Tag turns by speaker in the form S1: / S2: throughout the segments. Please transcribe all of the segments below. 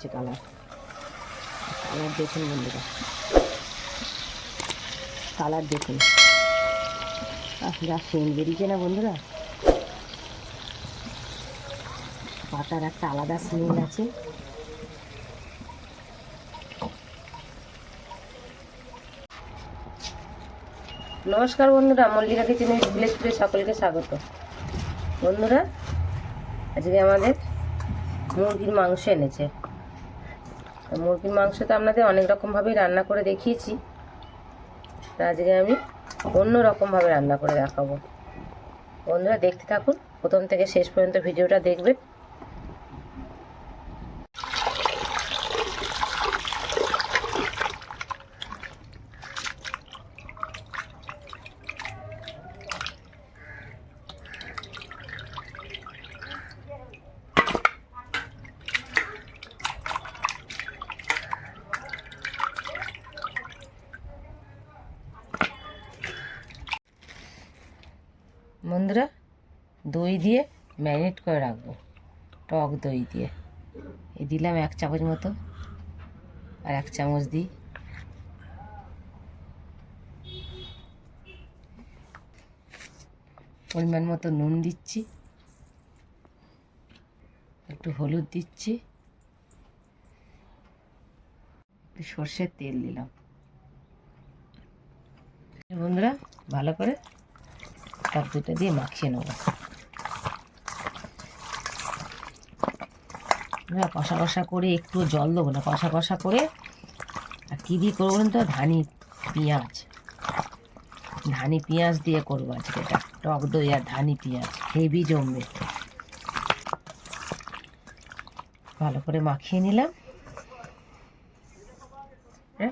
S1: হয়েছে colour. Colour দেখুন বন্ধুরা। কালার দেখুন। যা সেন বেরিয়েছে না বন্ধুরা? পাতার একটা আলাদা স্মেল আছে। নমস্কার বন্ধুরা, মল্লিকা কিচেন ফুডে সকলকে স্বাগত। বন্ধুরা, আজকে আমাদের মুরগির মাংস এনেছে। মুরগির মাংস তো আপনাদের অনেক রকমভাবেই রান্না করে দেখিয়েছি। আজকে আমি অন্য রকমভাবে রান্না করে দেখাবো। বন্ধুরা দেখতে থাকুন, প্রথম থেকে শেষ পর্যন্ত ভিডিওটা দেখবেন বন্ধুরা দই দিয়ে ম্যারিনেট করে রাখব। টক দই দিয়ে। এই দিলাম এক চামচ মতো আর এক চামচ দিই। পরিমাণ মতো নুন দিচ্ছি। একটু হলুদ দিচ্ছি। একটু সর্ষের তেল দিলাম। বন্ধুরা, ভালো করে টক দুটো দিয়ে মাখিয়ে নেব। না কষা কষা করে একটু জল দেবো না, কষা কষা করে, আর কী দিয়ে করব বলুন তো? ধানি, পেঁয়াজ। ধানি, পেঁয়াজ দিয়ে করব আজকে। এটা টক দই আর ধানি, পেঁয়াজ। হেভি জমবে। ভালো করে মাখিয়ে নিলাম। হ্যাঁ?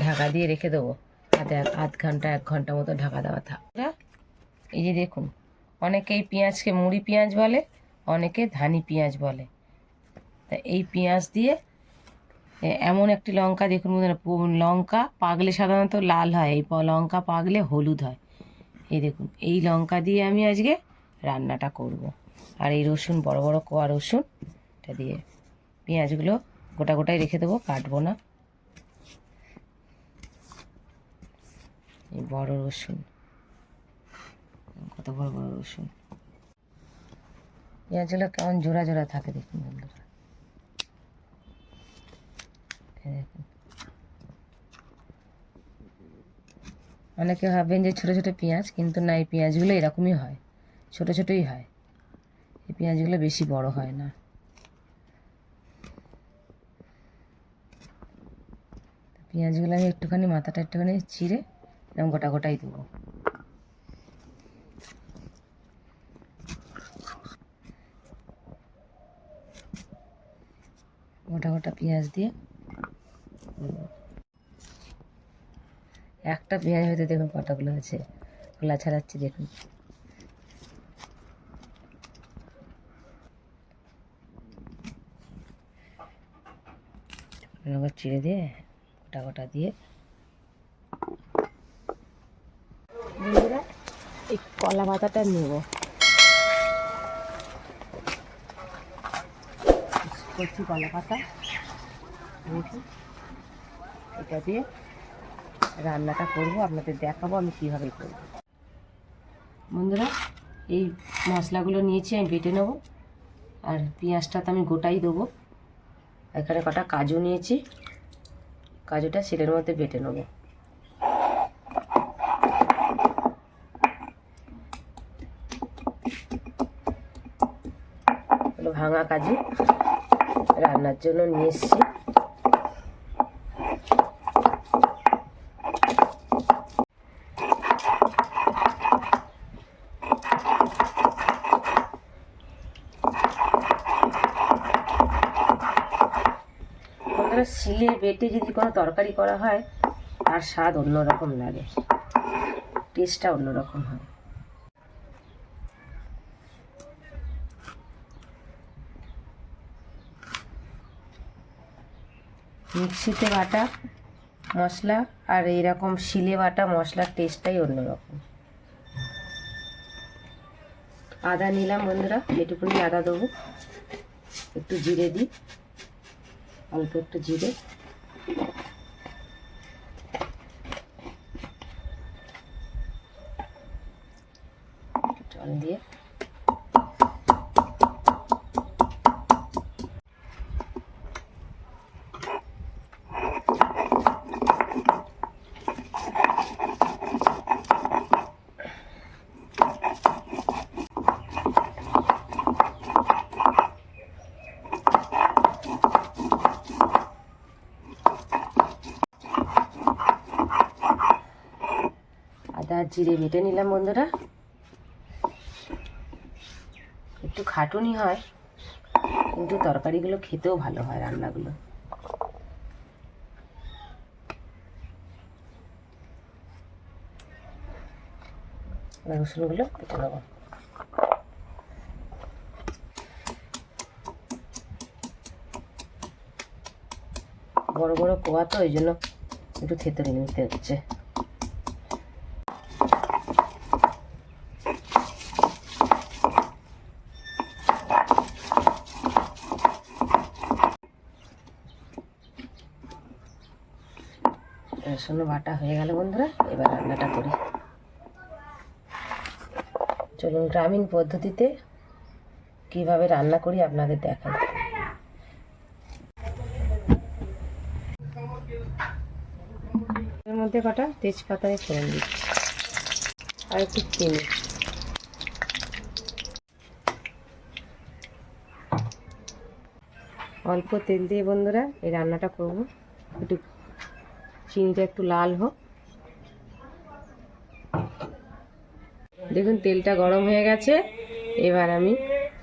S1: ঢাকা দিয়ে রেখে দেবো। আধ আধ ঘণ্টা, এক ঘণ্টা মতো ঢাকা দেওয়া থাক। এই যে দেখুন, অনেকেই পেঁয়াজকে মুড়ি পেঁয়াজ বলে, অনেকে ধানি পেঁয়াজ বলে। তা এই পেঁয়াজ দিয়ে এমন একটি লঙ্কা দেখুন লঙ্কা পাগলে সাধারণত লাল হয়, এই লঙ্কা পাগলে হলুদ হয়। এই দেখুন, এই লঙ্কা দিয়ে আমি আজকে রান্নাটা করব। আর এই রসুন, বড় বড় কোয়া রসুন, এটা দিয়ে পেঁয়াজগুলো গোটা গোটাই রেখে দেবো, কাটবো না। এই বড় রসুন, কত বড় বড় রসুন। পেঁয়াজগুলো কেমন জোড়া জোড়া থাকে দেখুন বন্ধুরা এই দেখুন অনেকে ভাববেন যে ছোটো ছোটো পেঁয়াজ, কিন্তু না, এই পেঁয়াজগুলো এরকমই হয়। ছোটো ছোটোই হয়। এই পেঁয়াজগুলো বেশি বড় হয় না। পেঁয়াজগুলো আমি একটুখানি মাথাটা একটুখানি চিড়ে এরকম গোটা গোটাই দেবো। গোটা গোটা পেঁয়াজ দিয়ে। একটা পেঁয়াজ হয়তো দেখুন কটাগুলো আছে। খোলা ছাড়াচ্ছি দেখুন। চিড়ে দিয়ে গোটা গোটা দিয়ে। বন্ধুরা, এই কলা পাতাটা নেব। করছি কলা পাতা। এটা দিয়ে রান্নাটা করব, আপনাদের দেখাবো আমি কীভাবে করব। বন্ধুরা, এই মশলাগুলো নিয়েছি, আমি বেটে নেব। আর পেঁয়াজটা তো আমি গোটাই দেবো। এখানে কটা কাজু নিয়েছি। কাজুটা শিলের মধ্যে বেটে নেব। ভাঙা কাজু রান্নার জন্য নিয়ে এসেছি বন্ধুরা শিলে বেটে যদি কোনো তরকারি করা হয়, তার স্বাদ অন্যরকম লাগে। টেস্টটা অন্যরকম হয়। মিক্সিতে বাটা মশলা আর এইরকম শিলে বাটা মশলার টেস্টটাই অন্যরকম। আদা নিলাম বন্ধুরা, এটুকুনি আদা দেবো। একটু জিরে দিই, অল্প একটু জিরে। জল দিয়ে আদা আর জিরে বেটে নিলাম বন্ধুরা। একটু খাটুনি হয়, কিন্তু তরকারিগুলো খেতেও ভালো হয় রান্নাগুলো। রসুনগুলো কেটে নেব। বড় বড় কোয়া তো ওই জন্য একটু থেতরে নিতে হচ্ছে। রসুন বাটা হয়ে গেল বন্ধুরা, এবার রান্নাটা করি। চলুন, গ্রামীণ পদ্ধতিতে কীভাবে রান্না করি আপনাদের দেখাই। মধ্যে কটা? তেজপাতা ফোড়ন দিচ্ছি। আর একটু চিনি। অল্প তেল দিয়ে বন্ধুরা এই রান্নাটা করব। একটু চিনিটা একটু লাল হোক। দেখুন, তেলটা গরম হয়ে গেছে। এবার আমি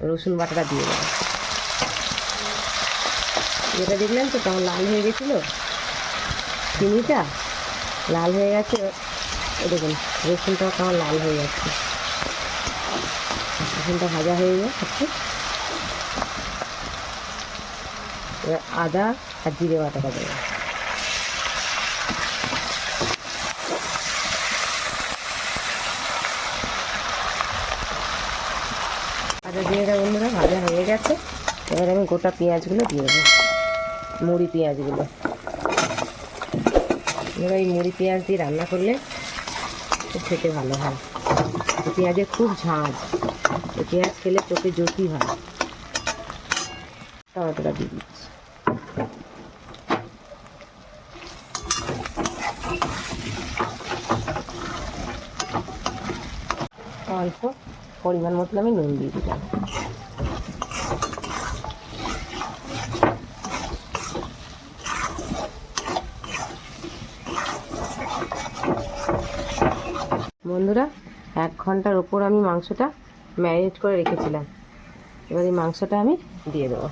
S1: রসুন বাটাটা দিয়ে দেবো। যেটা দেখলেন তো তখন লাল হয়ে গেছিল? চিনিটা লাল হয়ে গেছে। দেখুন, রসুনটাও কেমন লাল হয়ে যাচ্ছে রসুনটা ভাজা হয়ে যাচ্ছে এবার আদা আর জিরে বাটাটা দেবো। আদা জিরেটা বন্ধুরা, ভাজা হয়ে গেছে। এবার আমি গোটা পেঁয়াজগুলো দিয়ে দেবো, মুড়ি পেঁয়াজগুলো। এবার এই মুড়ি পেঁয়াজ দিয়ে রান্না করলে খেতে ভালো হয়। পেঁয়াজের খুব ঝাঁজ পেঁয়াজ খেলে চোখে জ্যোতি হয়। টমেটোটা দিয়ে দিচ্ছি। অল্প পরিমাণ মতন আমি নুন দিয়ে দিলাম। বন্ধুরা, এক ঘণ্টার ওপর আমি মাংসটা ম্যারিনেট করে রেখেছিলাম। এবার এই মাংসটা আমি দিয়ে দেবো।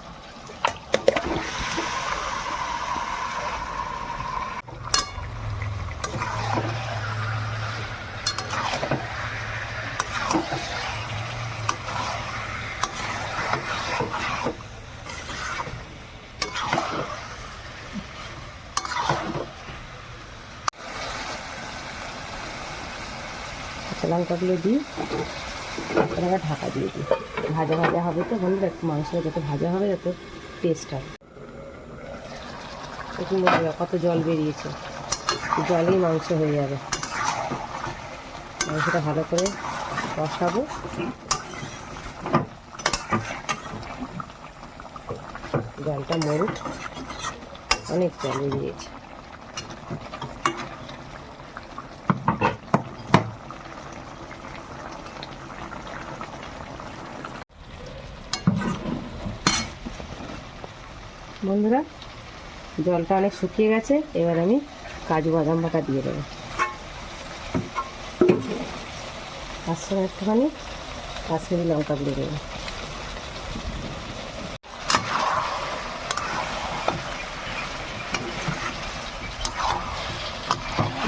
S1: লঙ্কাগুলো দিই, তারপরে ঢাকা দিয়ে দিই। ভাজা ভাজা হবে তো বন্ধুরা মাংসটা যত ভাজা হবে তত টেস্ট হবে। দেখুন কত জল বেরিয়েছে। জলেই মাংস হয়ে যাবে। মাংসটা ভালো করে কষাবো। জলটা মরুক। অনেক জল বেরিয়েছে। বন্ধুরা, জলটা অনেক শুকিয়ে গেছে। এবার আমি কাজু বাদাম বাটা দিয়ে দেবো। তার সঙ্গে একটুখানি কাশ্মীরি লঙ্কা দিয়ে দেবো।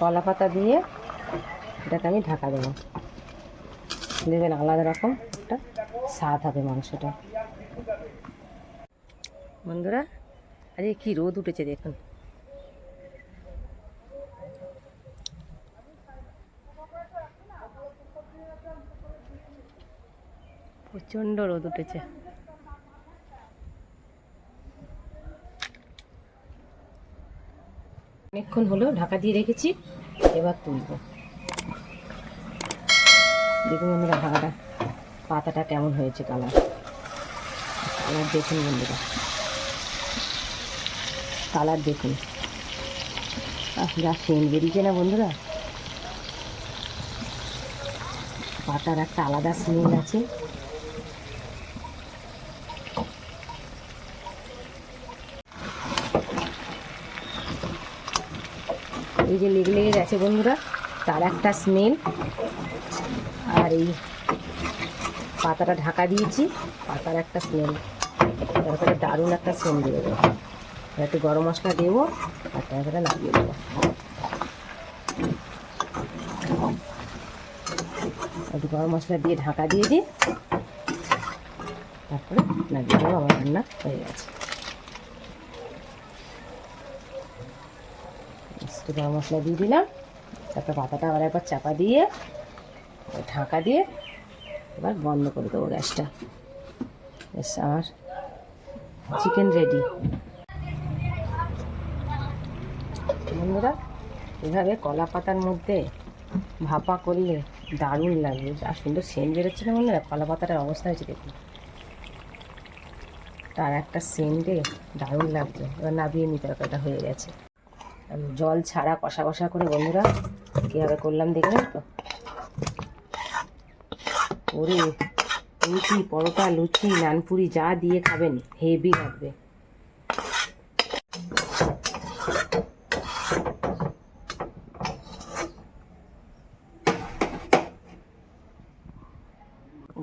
S1: কলা পাতা দিয়ে এটাকে আমি ঢাকা দেবো। দেবেন আলাদা রকম একটা স্বাদ হবে মাংসটা। বন্ধুরা, আজকে কি রোদ উঠেছে দেখুন। প্রচণ্ড রোদ উঠেছে। অনেকক্ষণ হলো ঢাকা দিয়ে রেখেছি, এবার তুলবো। দেখুন বন্ধুরা, ঢাকাটা, পাতাটা কেমন হয়েছে কালার কালার দেখুন বন্ধুরা। কালার দেখুন। যা সেন বেরিয়েছে না বন্ধুরা? পাতার একটা আলাদা স্মেল আছে। এই যে লেগে লেগে গেছে বন্ধুরা, তার একটা স্মেল আর এই পাতাটা ঢাকা দিয়েছি, পাতার একটা স্মেল তারপরে দারুণ একটা স্মেল দেবো। একটু গরম মশলা দেবো, আর তারপরে লাগিয়ে দেবো। একটু গরম মশলা দিয়ে ঢাকা দিয়ে দিই। তারপরে লাগিয়ে দেবো, আমার রান্না হয়ে গেছে। একটু গরম মশলা দিয়ে দিলাম। তারপর পাতাটা আবার একবার চাপা দিয়ে, ঢাকা দিয়ে এবার বন্ধ করে দেবো গ্যাসটা। ব্যাস, আমার চিকেন রেডি বন্ধুরা, এভাবে কলা পাতার মধ্যে ভাপা করলে দারুণ লাগবে আর সুন্দর সেন্ট বেরোচ্ছে না বন্ধুরা? কলা পাতাটার অবস্থা হয়েছে দেখুন। তার একটা সেন্টে দারুণ লাগছে। এবার নাবিয়ে নিতে তরকারিটা হয়ে গেছে। জল ছাড়া কষা কষা করে বন্ধুরা, কীভাবে করলাম দেখবেন তো? ওরে, রুটি, পরোটা, লুচি, নানপুরি, যা দিয়ে খাবেন হেভি লাগবে।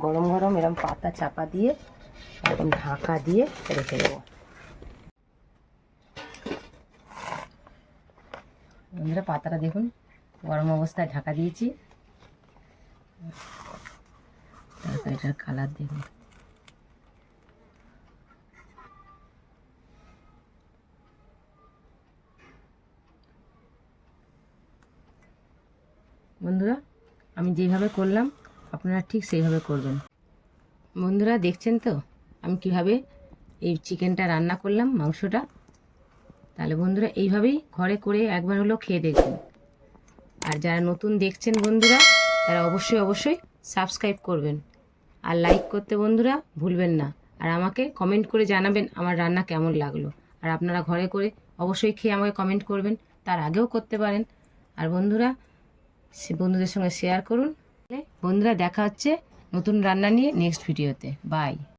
S1: গরম গরম এরম পাতা চাপা দিয়ে, একদম ঢাকা দিয়ে রেখে দেবো। বন্ধুরা, পাতাটা দেখুন, গরম অবস্থায় ঢাকা দিয়েছি। তরকারিটার কালার দেখুন। বন্ধুরা, আমি যেভাবে করলাম, আপনারা ঠিক সেইভাবে করবেন। বন্ধুরা, দেখছেন তো? আমি কীভাবে এই চিকেনটা রান্না করলাম, মাংসটা? তাহলে বন্ধুরা এইভাবেই ঘরে করে একবার হলো খেয়ে দেখবেন। আর যারা নতুন দেখছেন বন্ধুরা, তারা অবশ্যই অবশ্যই সাবস্ক্রাইব করবেন। আর লাইক করতে বন্ধুরা ভুলবেন না। আর আমাকে কমেন্ট করে জানাবেন আমার রান্না কেমন লাগল। আর আপনারা ঘরে করে অবশ্যই খেয়ে আমাকে কমেন্ট করবেন। তার আগেও করতে পারেন। আর বন্ধুরা বন্ধুদের সঙ্গে শেয়ার করুন। বন্ধুরা, দেখা হচ্ছে নতুন রান্না নিয়ে নেক্সট ভিডিওতে বাই